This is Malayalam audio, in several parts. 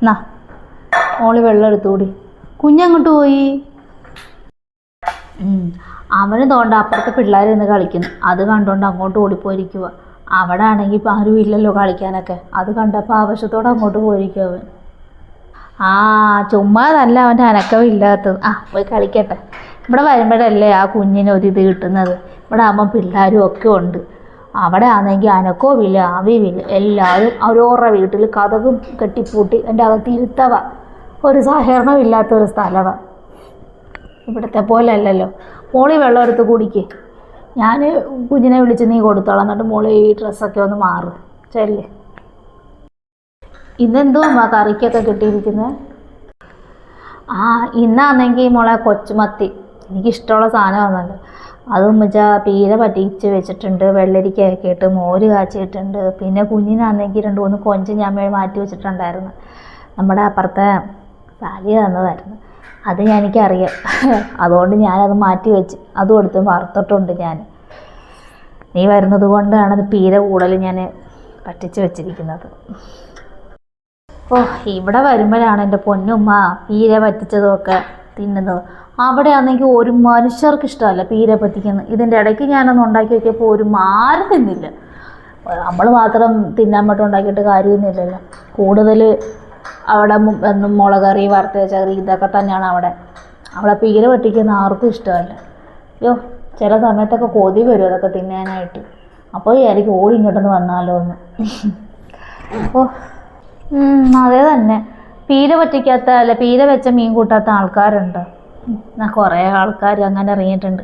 എന്നാ മോൾ വെള്ളം എടുത്തുകൂടി കുഞ്ഞങ്ങോട്ട് പോയി. അവന് തോണ്ട അപ്പുറത്തെ പിള്ളേർ നിന്ന് കളിക്കുന്നു. അത് കണ്ടുകൊണ്ട് അങ്ങോട്ട് ഓടിപ്പോയിരിക്കുക അവിടെ ആണെങ്കിൽ ഇപ്പം ആരും ഇല്ലല്ലോ കളിക്കാനൊക്കെ. അത് കണ്ടപ്പോൾ ആവശ്യത്തോടെ അങ്ങോട്ട് പോയിരിക്കും അവൻ. ആ ചുമ്മാതല്ല അവന്റെ അനക്കമില്ലാത്തത് ആ പോയി കളിക്കട്ടെ. ഇവിടെ വരുമ്പോഴല്ലേ ആ കുഞ്ഞിന് ഒരു ഇത് കിട്ടുന്നത്. ഇവിടെ ആകുമ്പോൾ പിള്ളേരും ഒക്കെ ഉണ്ട്. അവിടെ ആണെങ്കിൽ അനക്കവുമില്ല അവിവില്ല എല്ലാവരും അവരോരുടെ വീട്ടിൽ കഥകും കെട്ടിപ്പൂട്ടി എന്റെ അകത്ത് ഇരുത്തവ. ഒരു സഹകരണം ഇല്ലാത്തൊരു സ്ഥലമാണ് ഇവിടുത്തെ പോലെ അല്ലല്ലോ. മോളി വെള്ളം എടുത്ത് കുടിക്ക്. ഞാൻ കുഞ്ഞിനെ വിളിച്ച് നീ കൊടുത്തോളാം. എന്നിട്ട് മോളി ഈ ഡ്രസ്സൊക്കെ ഒന്ന് മാറ്. ചെല്ല്. ആ കറിക്കൊക്കെ കിട്ടിയിരിക്കുന്നത് ആ ഇന്നാണെങ്കിൽ മോളെ കൊച്ചുമത്തി. എനിക്കിഷ്ടമുള്ള സാധനമാണല്ലോ അതും വെച്ചാൽ പീര പറ്റിച്ച് വെച്ചിട്ടുണ്ട് വെള്ളരിക്കയൊക്കെ ഇട്ട് മോര് കാച്ചിയിട്ടുണ്ട്. പിന്നെ കുഞ്ഞിനാണെങ്കിൽ രണ്ട് മൂന്ന് കൊഞ്ച് ഞാൻ മാറ്റി വെച്ചിട്ടുണ്ടായിരുന്നു. നമ്മുടെ അപ്പുറത്തെ സാലി തന്നതായിരുന്നു. അത് എനിക്കറിയാം അതുകൊണ്ട് ഞാനത് മാറ്റി വെച്ച് അതും എടുത്ത് വറുത്തിട്ടുണ്ട് ഞാൻ നീ വരുന്നത് കൊണ്ടാണ് അത് പീര കൂടുതൽ ഞാൻ പറ്റിച്ച് വെച്ചിരിക്കുന്നത്. ഓ ഇവിടെ വരുമ്പോഴാണ് എന്റെ പൊന്നുമ്മ പീര പറ്റിച്ചതുമൊക്കെ തിന്നുന്നത് അവിടെ ആണെങ്കിൽ ഒരു മനുഷ്യർക്ക് ഇഷ്ടമല്ല പീര പറ്റിക്കുന്നത് ഇതിന്റെ ഇടയ്ക്ക് ഞാനൊന്ന് ഉണ്ടാക്കി നോക്കിയപ്പോൾ ഒരു ആരും തിന്നില്ല. നമ്മൾ മാത്രം തിന്നാൻ പറ്റും ഉണ്ടാക്കിയിട്ട് കാര്യമൊന്നുമില്ലല്ലോ കൂടുതൽ അവിടെ മുളകറി വറുത്ത ചകറി ഇതൊക്കെ തന്നെയാണ് അവിടെ. അവിടെ പീര പറ്റിക്കുന്ന ആർക്കും ഇഷ്ടമല്ല. അയ്യോ ചില സമയത്തൊക്കെ കൊതി വരും അതൊക്കെ തിന്നാനായിട്ട്. അപ്പോൾ ആയിരിക്കും ഓടി ഇങ്ങോട്ടൊന്ന് വന്നാലോ എന്ന് അപ്പോൾ അതേ തന്നെ. പീര പറ്റിക്കാത്ത അല്ല പീര വെച്ച മീൻ കൂട്ടാത്ത ആൾക്കാരുണ്ട്. എന്നാ കുറേ ആൾക്കാർ അങ്ങനെ ഇറങ്ങിയിട്ടുണ്ട്.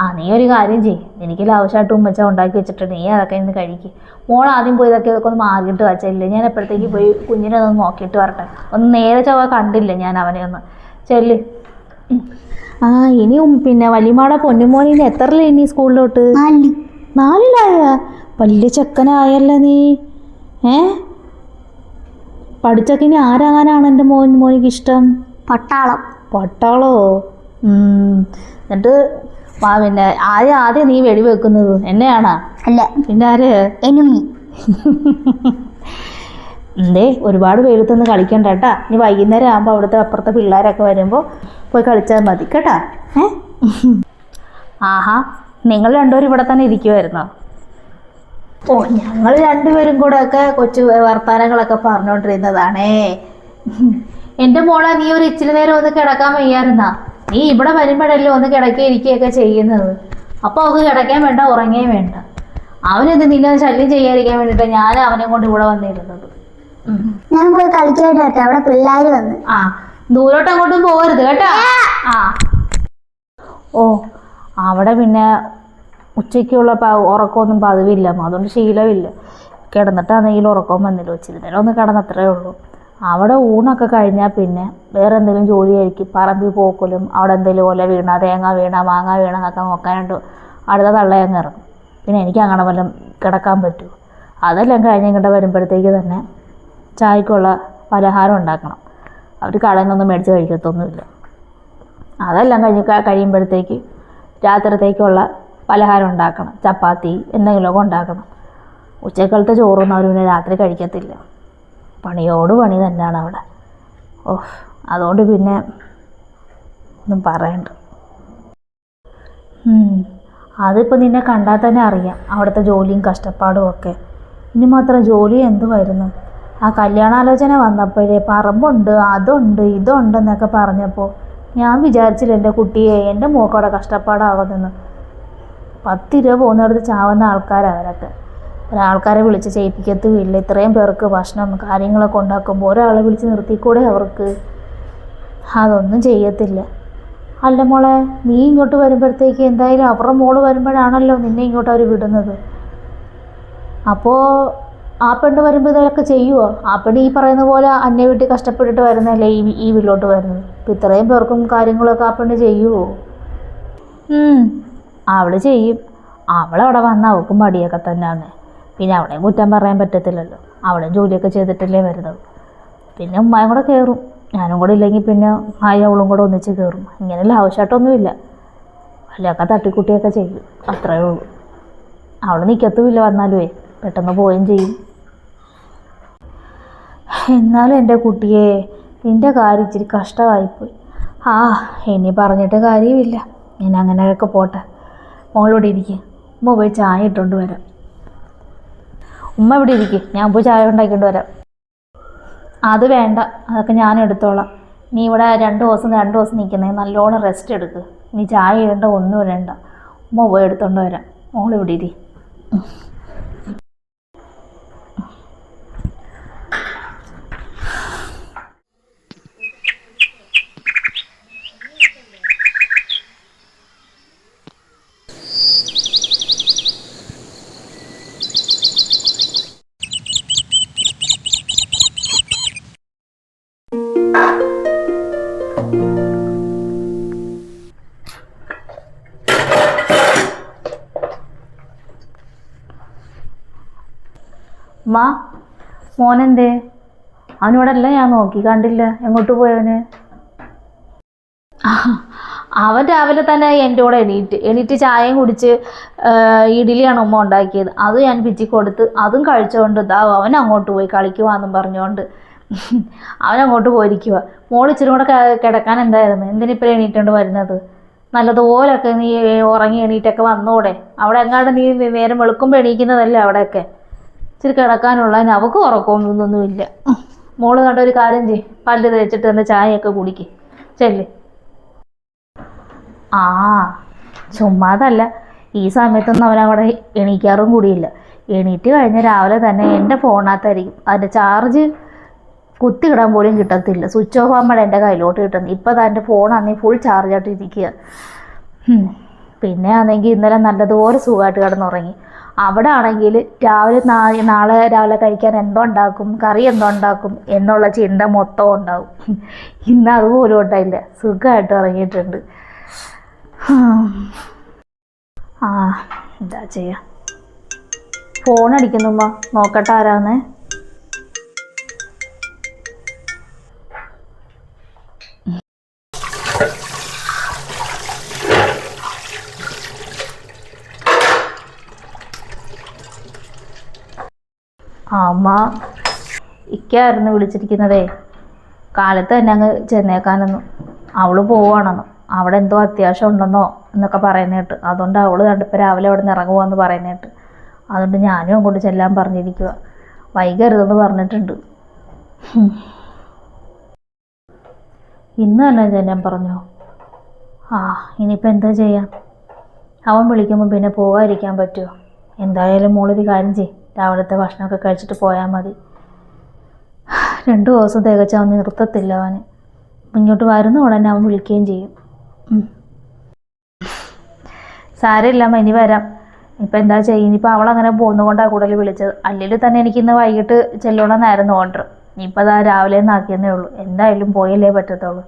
ആ നീ ഒരു കാര്യം ചെയ്യ്. എനിക്ക് ലാവശ്യമായിട്ട് ഉമ്മച്ച ഉണ്ടാക്കി വെച്ചിട്ടുണ്ട്. നീ അതൊക്കെ ഇന്ന് കഴിക്കും. മോൾ ആദ്യം പോയി ഇതൊക്കെ ഇതൊക്കെ ഒന്ന് മാറിയിട്ട് വച്ചില്ല ഞാൻ എപ്പോഴത്തേക്ക് പോയി കുഞ്ഞിനെ ഒന്ന് നോക്കിയിട്ട് വരട്ടെ. ഒന്ന് നേരെ ചവ കണ്ടില്ല ഞാൻ അവനെ ഒന്ന്. ചെല്ല്. ആ ഇനിയും പിന്നെ വലിയമാടെ എത്ര എത്രല്ലേ ഇനി സ്കൂളിലോട്ട്? നാല്. നാലിലായ? വലിയ ചെക്കനായല്ലോ നീ. ഏ? പഠിച്ചൊക്കെ ഇനി ആരാകാനാണ് എന്റെ മോൻ മോനിക്ക് ഇഷ്ടം പട്ടാളം? പട്ടാളോ. എന്നിട്ട് പിന്നെ ആരെ ആദ്യം നീ വെടിവെക്കുന്നത് എന്നെയാണോ? അല്ല. പിന്നെ ആര്? എനിമി. എന്തേ ഒരുപാട് വെയിലത്തൊന്ന് കളിക്കണ്ട കേട്ടാ. ഇനി വൈകുന്നേരം ആകുമ്പോൾ അവിടുത്തെ അപ്പുറത്തെ പിള്ളേരൊക്കെ വരുമ്പോൾ പോയി കളിച്ചാൽ മതി കേട്ടാ. ഏ? ആഹാ നിങ്ങൾ രണ്ടുപേരും ഇവിടെ തന്നെ ഇരിക്കുമായിരുന്നോ ഓ ഞങ്ങൾ രണ്ടുപേരും കൂടെ ഒക്കെ കൊച്ചു വർത്താനങ്ങളൊക്കെ പറഞ്ഞുകൊണ്ടിരുന്നതാണേ എന്റെ മോളെ നീ ഒരു ഇച്ചിരി നേരം ഒന്ന് കിടക്കാൻ വയ്യായിരുന്നാ? നീ ഇവിടെ വരുമ്പോഴല്ലേ ഒന്ന് കിടക്കുക ഇരിക്കുകയൊക്കെ ചെയ്യുന്നത്. അപ്പോൾ അവൾക്ക് കിടക്കാൻ വേണ്ട ഉറങ്ങേ വേണ്ട. അവനെന്ത് നിന്നെ ശല്യം ചെയ്യാതിരിക്കാൻ വേണ്ടിയിട്ട് ഞാൻ അവനെ കൊണ്ട് ഇവിടെ വന്നിരുന്നത്. ഞാൻ പോയി കളിക്കായിട്ട് കേട്ടോ അവിടെ പിള്ളേർ വന്ന്. ആ ദൂരോട്ട് അങ്ങോട്ടും പോകരുത് കേട്ടോ. ആ. ഓ അവിടെ പിന്നെ ഉച്ചയ്ക്കുള്ള ഉറക്കമൊന്നും പതിവില്ല അതുകൊണ്ട് ശീലമില്ല. കിടന്നിട്ടാണെങ്കിൽ ഉറക്കം വന്നില്ല. ഇച്ചിരി നേരം ഒന്ന് കിടന്നത്രേ ഉള്ളൂ. അവിടെ ഊണൊക്കെ കഴിഞ്ഞാൽ പിന്നെ വേറെ എന്തെങ്കിലും ജോലിയായിരിക്കും. പറമ്പിൽ പോക്കലും അവിടെ എന്തെങ്കിലും ഓല വീണ തേങ്ങ വീണ മാങ്ങ വീണ എന്നൊക്കെ നോക്കാനായിട്ട് അടുത്ത തള്ളയങ്ങ് ഇറങ്ങും. പിന്നെ എനിക്ക് അങ്ങനെ വല്ലതും കിടക്കാൻ പറ്റുമോ അതെല്ലാം കഴിഞ്ഞ് ഇങ്ങോട്ട് വരുമ്പോഴത്തേക്ക് തന്നെ ചായക്കുള്ള പലഹാരം ഉണ്ടാക്കണം. അവർ കടയിൽ നിന്നൊന്നും മേടിച്ച് കഴിക്കത്തൊന്നുമില്ല. അതെല്ലാം കഴിഞ്ഞ് കഴിയുമ്പോഴത്തേക്ക് രാത്രിത്തേക്കുള്ള പലഹാരം ഉണ്ടാക്കണം ചപ്പാത്തി എന്തെങ്കിലുമൊക്കെ ഉണ്ടാക്കണം. ഉച്ചക്കാലത്തെ ചോറൊന്നും അവർ പിന്നെ രാത്രി കഴിക്കത്തില്ല. പണിയോട് പണി തന്നെയാണ് അവിടെ. ഓ അതുകൊണ്ട് പിന്നെ ഒന്നും പറയണ്ട. അതിപ്പോൾ നിന്നെ കണ്ടാൽ തന്നെ അറിയാം അവിടുത്തെ ജോലിയും കഷ്ടപ്പാടും ഒക്കെ. ഇനി മാത്രം ജോലി എന്തുമായിരുന്നു ആ കല്യാണാലോചന വന്നപ്പോഴേ പറമ്പുണ്ട് അതുണ്ട് ഇതുണ്ടെന്നൊക്കെ പറഞ്ഞപ്പോൾ ഞാൻ വിചാരിച്ചില്ല എന്റെ കുട്ടിയെ എന്റെ മോക്കവിടെ കഷ്ടപ്പാടാകുമെന്ന് പത്ത് രൂപ പോകുന്നിടത്ത് ചാവുന്ന ആൾക്കാരാണ് അവരൊക്കെ. ഒരാൾക്കാരെ വിളിച്ച് ചെയ്യിപ്പിക്കത്തുമില്ല ഇത്രയും പേർക്ക് ഭക്ഷണം കാര്യങ്ങളൊക്കെ ഉണ്ടാക്കുമ്പോൾ ഒരാളെ വിളിച്ച് നിർത്തിക്കൂടെ അവർക്ക്? അതൊന്നും ചെയ്യത്തില്ല. അല്ല മോളെ നീ ഇങ്ങോട്ട് വരുമ്പോഴത്തേക്ക് എന്തായാലും അവരുടെ മോൾ വരുമ്പോഴാണല്ലോ നിന്നെ ഇങ്ങോട്ട് അവർ വിടുന്നത്. അപ്പോൾ ആ പെണ്ണ് വരുമ്പോൾ ഇതൊക്കെ ചെയ്യുമോ ആ പെണ്ണ് ഈ പറയുന്ന പോലെ അന്യ വീട്ടിൽ കഷ്ടപ്പെട്ടിട്ട് വരുന്നതല്ലേ ഈ ഈ വീട്ടിലോട്ട് വരുന്നത്? ഇപ്പം ഇത്രയും പേർക്കും കാര്യങ്ങളൊക്കെ ആ പെണ്ണ് ചെയ്യുമോ ഉം, അവൾ ചെയ്യും. അവളവിടെ വന്ന അവൾക്കും മടിയൊക്കെ തന്നെയാണ്. പിന്നെ അവളെയും കുറ്റം പറയാൻ പറ്റത്തില്ലല്ലോ. അവളും ജോലിയൊക്കെ ചെയ്തിട്ടല്ലേ വരുന്നത്. പിന്നെ ഉമ്മായും കൂടെ കയറും ഞാനും കൂടെ ഇല്ലെങ്കിൽ പിന്നെ ആയി അവളും കൂടെ ഒന്നിച്ച് കയറും ഇങ്ങനെയുള്ള ആവശ്യമായിട്ടൊന്നുമില്ല വല്ലതൊക്കെ തട്ടിക്കുട്ടിയൊക്കെ ചെയ്യും. അത്രയേ ഉള്ളൂ. അവൾ നിൽക്കത്തുമില്ല വന്നാലുവേ. പെട്ടെന്ന് പോവുകയും ചെയ്യും. എന്നാലും എന്റെ കുട്ടിയെ നിന്റെ കാര്യം ഇച്ചിരി കഷ്ടമായിപ്പോയി. ആ ഇനി പറഞ്ഞിട്ട് കാര്യമില്ല. ഞാൻ അങ്ങനെയൊക്കെ പോട്ടെ. മോളോട് ഇരിക്കുക ഉമ്മ പോയി ചായ ഇട്ടുകൊണ്ട് വരാം. ഉമ്മ ഇവിടെ ഇരിക്കുക ഞാൻ പോയി ചായ ഉണ്ടാക്കിക്കൊണ്ട് വരാം. അത് വേണ്ട. അതൊക്കെ ഞാൻ എടുത്തോളാം. നീ ഇവിടെ രണ്ട് ദിവസം രണ്ട് ദിവസം നിൽക്കുന്നേ. നല്ലോണം റെസ്റ്റ് എടുക്ക്. നീ ചായ ഇടേണ്ട ഒന്നും ഇടേണ്ട. ഉമ്മ പോയി എടുത്തോണ്ട് വരാം. മോളിവിടെ ഇരി. ഉമ്മ മോനെന്തേ? അവനോടല്ല ഞാൻ നോക്കി കണ്ടില്ല. എങ്ങോട്ട് പോയവന്? അവൻ രാവിലെ തന്നെ എന്റെ കൂടെ എണീറ്റ് എണീറ്റ് ചായയും കുടിച്ച് ഇഡലിയാണ് ഉമ്മ ഉണ്ടാക്കിയത്. അത് ഞാൻ പിച്ചി കൊടുത്ത് അതും കഴിച്ചുകൊണ്ട് ഇതാ അവൻ അങ്ങോട്ട് പോയി കളിക്കുവാന്നും പറഞ്ഞുകൊണ്ട് അവൻ അങ്ങോട്ട് പോയിരിക്കുക മോൾ ഇച്ചിരി കൂടെ കിടക്കാൻ എന്തായിരുന്നു? എന്തിനിപ്പോൾ എണീറ്റുകൊണ്ട് വരുന്നത്? നല്ലതുപോലൊക്കെ നീ ഉറങ്ങി എണീറ്റൊക്കെ വന്നൂടെ. അവിടെ എങ്ങാണ്ട് നീ നേരം വെളുക്കുമ്പോൾ എണീക്കുന്നതല്ലേ അവിടെയൊക്കെ? ഇച്ചിരി കിടക്കാനുള്ളതിന് അവൾക്ക് ഇല്ല മോൾ കണ്ട ഒരു കാര്യം ചെയ്യ്. പല്ല് തേച്ചിട്ട് തന്നെ ചായയൊക്കെ കുടിക്ക്. ചെല്ല്. ആ ചുമ്മാതല്ല. ഈ സമയത്തൊന്നും അവനവിടെ എണീക്കാറും കൂടിയില്ല. എണീറ്റ് കഴിഞ്ഞ രാവിലെ തന്നെ എന്റെ ഫോണിനകത്തായിരിക്കും. അതിന്റെ ചാർജ് കുത്തിയിടാൻ പോലും കിട്ടത്തില്ല. സ്വിച്ച് ഓഫ് ആകുമ്പോൾ എന്റെ കയ്യിലോട്ട് കിട്ടുന്നത്. ഇപ്പോൾ തന്നെ ഫോണാണെങ്കിൽ ഫുൾ ചാർജായിട്ട് ഇരിക്കുക പിന്നെ ആണെങ്കിൽ ഇന്നലെ നല്ലതുപോലെ സുഖമായിട്ട് കിടന്നുറങ്ങി. അവിടെ ആണെങ്കിൽ രാവിലെ നാളെ രാവിലെ കഴിക്കാൻ എന്തോ ഉണ്ടാക്കും കറി എന്തോ ഉണ്ടാക്കും എന്നുള്ള ചിന്ത മൊത്തം ഉണ്ടാവും. ഇന്ന് അതുപോലും ഉണ്ടായില്ല. സുഖമായിട്ട് ഇറങ്ങിയിട്ടുണ്ട് ആ എന്താ ചെയ്യാ? ഫോൺ അടിക്കുന്നുമ്മ നോക്കട്ടെ ആരാന്നേ. അമ്മ ഇക്കായിരുന്നു വിളിച്ചിരിക്കുന്നതേ. കാലത്ത് തന്നെ അങ്ങ് ചെന്നേക്കാനെന്നു അവൾ പോവാണെന്ന് അവിടെ എന്തോ അത്യാവശ്യം ഉണ്ടെന്നോ എന്നൊക്കെ പറയുന്ന കേട്ട്. അതുകൊണ്ട് അവൾ കണ്ടിപ്പോൾ രാവിലെ അവിടെ നിന്ന് ഇറങ്ങുവാന്ന് പറയുന്ന കേട്ട്. അതുകൊണ്ട് ഞാനും അങ്ങോട്ട് ചെല്ലാൻ പറഞ്ഞിരിക്കുക വൈകരുതെന്ന് പറഞ്ഞിട്ടുണ്ട്. ഇന്ന് തന്നെ ചെല്ലാൻ പറഞ്ഞു? ആ ഇനിയിപ്പോൾ എന്താ ചെയ്യാം? അവൻ വിളിക്കുമ്പോൾ പിന്നെ പോകാതിരിക്കാൻ പറ്റുമോ എന്തായാലും മോളൊരു കാര്യം ചെയ്യും. രാവിലത്തെ ഭക്ഷണമൊക്കെ കഴിച്ചിട്ട് പോയാൽ മതി. രണ്ട് ദിവസം തികച്ച അവൻ നിർത്തത്തില്ല അവന്. ഇങ്ങോട്ട് വരുന്ന ഉടനെ അവൻ വിളിക്കുകയും ചെയ്യും. ഉം. സാരമില്ല അമ്മ ഇനി വരാം. ഇപ്പം എന്താ ചെയ്യും ഇനിയിപ്പോൾ അവളങ്ങനെ പോകുന്നതുകൊണ്ടാണ് കൂടുതൽ വിളിച്ചത്. അല്ലെങ്കിൽ തന്നെ എനിക്ക് എനിക്കിന്ന് വൈകിട്ട് ചെല്ലണമെന്നായിരുന്നു ഓർഡർ ഇനിയിപ്പോൾ അതാ രാവിലെ നിന്നാക്കിയെന്നേ ഉള്ളൂ. എന്തായാലും പോയല്ലേ പറ്റത്തുള്ളൂ.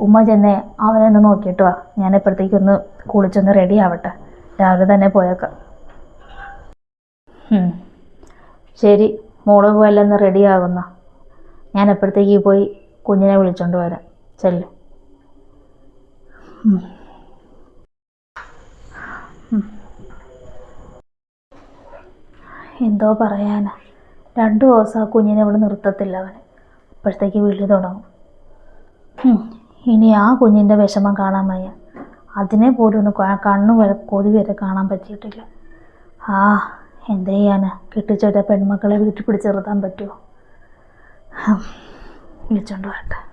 ഉമ്മ ചെന്നേ അവനെ ഒന്ന് നോക്കിയിട്ട് വാ. ഞാൻ എപ്പോഴത്തേക്കൊന്ന് കുളിച്ചൊന്ന് റെഡി ആവട്ടെ. രാവിലെ തന്നെ പോയേക്കാം. ശരി മോൾ പോയല്ലെന്ന് ഒന്ന് റെഡി ആകുന്ന. ഞാൻ എപ്പോഴത്തേക്ക് പോയി കുഞ്ഞിനെ വിളിച്ചോണ്ട് വരാം. ചെല്ല്. എന്തോ പറയാനാ. രണ്ടു ദിവസം ആ കുഞ്ഞിനെ ഇവിടെ നിർത്തത്തില്ല അവന്. അപ്പോഴത്തേക്ക് വിളി തുടങ്ങും. ഇനി ആ കുഞ്ഞിന്റെ വിഷമം കാണാൻ വയ്യ. അതിനെ പോലും ഒന്ന് കണ്ണു വരെ കൊതി വരെ കാണാൻ പറ്റിയിട്ടില്ല. ആ എന്ത് ചെയ്യാനാ കെട്ടിച്ചൊരു പെൺമക്കളെ വീട്ടിൽ പിടിച്ച് പറ്റുമോ? വിളിച്ചോണ്ട് വരട്ടെ.